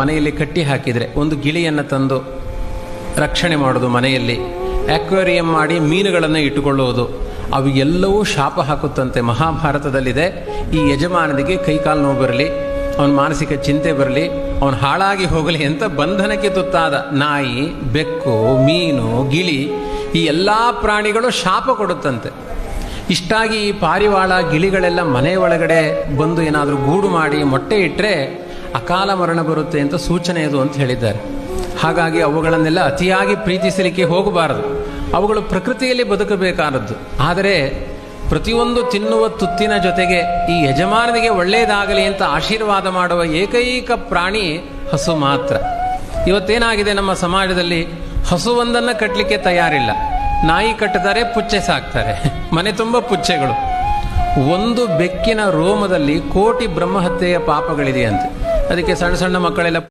ಮನೆಯಲ್ಲಿ ಕಟ್ಟಿ ಹಾಕಿದರೆ ಒಂದು ಗಿಳಿಯನ್ನು ತಂದು ರಕ್ಷಣೆ ಮಾಡೋದು ಮನೆಯಲ್ಲಿ. ಅಕ್ವೇರಿಯಂ ಮಾಡಿ ಮೀನುಗಳನ್ನು ಇಟ್ಟುಕೊಳ್ಳುವುದು. ಅವು ಎಲ್ಲವೂ ಶಾಪ ಹಾಕುತ್ತಂತೆ. ಮಹಾಭಾರತದಲ್ಲಿದೆ. ಈ ಯಜಮಾನನಿಗೆ ಕೈಕಾಲು ನೋವು ಬರಲಿ, ಅವನ ಮಾನಸಿಕ ಚಿಂತೆ ಬರಲಿ, ಅವನು ಹಾಳಾಗಿ ಹೋಗಲಿ ಅಂತ ಬಂಧನಕ್ಕೆ ತುತ್ತಾದ ನಾಯಿ, ಬೆಕ್ಕು, ಮೀನು, ಗಿಳಿ, ಈ ಎಲ್ಲ ಪ್ರಾಣಿಗಳು ಶಾಪ ಕೊಡುತ್ತಂತೆ. ಇಷ್ಟಾಗಿ ಈ ಪಾರಿವಾಳ ಗಿಳಿಗಳೆಲ್ಲ ಮನೆಯೊಳಗಡೆ ಬಂದು ಏನಾದರೂ ಗೂಡು ಮಾಡಿ ಮೊಟ್ಟೆ ಇಟ್ಟರೆ ಅಕಾಲ ಮರಣ ಬರುತ್ತೆ ಅಂತ ಸೂಚನೆ ಇದು ಅಂತ ಹೇಳಿದ್ದಾರೆ. ಹಾಗಾಗಿ ಅವುಗಳನ್ನೆಲ್ಲ ಅತಿಯಾಗಿ ಪ್ರೀತಿಸಲಿಕ್ಕೆ ಹೋಗಬಾರದು. ಅವುಗಳು ಪ್ರಕೃತಿಯಲ್ಲಿ ಬದುಕಬೇಕಾದದ್ದು. ಆದರೆ ಪ್ರತಿಯೊಂದು ತಿನ್ನುವ ತುತ್ತಿನ ಜೊತೆಗೆ ಈ ಯಜಮಾನನಿಗೆ ಒಳ್ಳೆಯದಾಗಲಿ ಅಂತ ಆಶೀರ್ವಾದ ಮಾಡುವ ಏಕೈಕ ಪ್ರಾಣಿ ಹಸು ಮಾತ್ರ. ಇವತ್ತೇನಾಗಿದೆ ನಮ್ಮ ಸಮಾಜದಲ್ಲಿ? ಹಸುವೊಂದನ್ನು ಕಟ್ಟಲಿಕ್ಕೆ ತಯಾರಿಲ್ಲ. ನಾಯಿ ಕಟ್ಟುತ್ತಾರೆ ಪುಚ್ಚೆ ಸಾಕ್ತಾರೆ. ಮನೆ ತುಂಬ ಪುಚ್ಚೆಗಳು. ಒಂದು ಬೆಕ್ಕಿನ ರೋಮದಲ್ಲಿ ಕೋಟಿ ಬ್ರಹ್ಮಹತ್ಯೆಯ ಪಾಪಗಳಿದೆಯಂತೆ. ಅದಕ್ಕೆ ಸಣ್ಣ ಸಣ್ಣ ಮಕ್ಕಳೆಲ್ಲ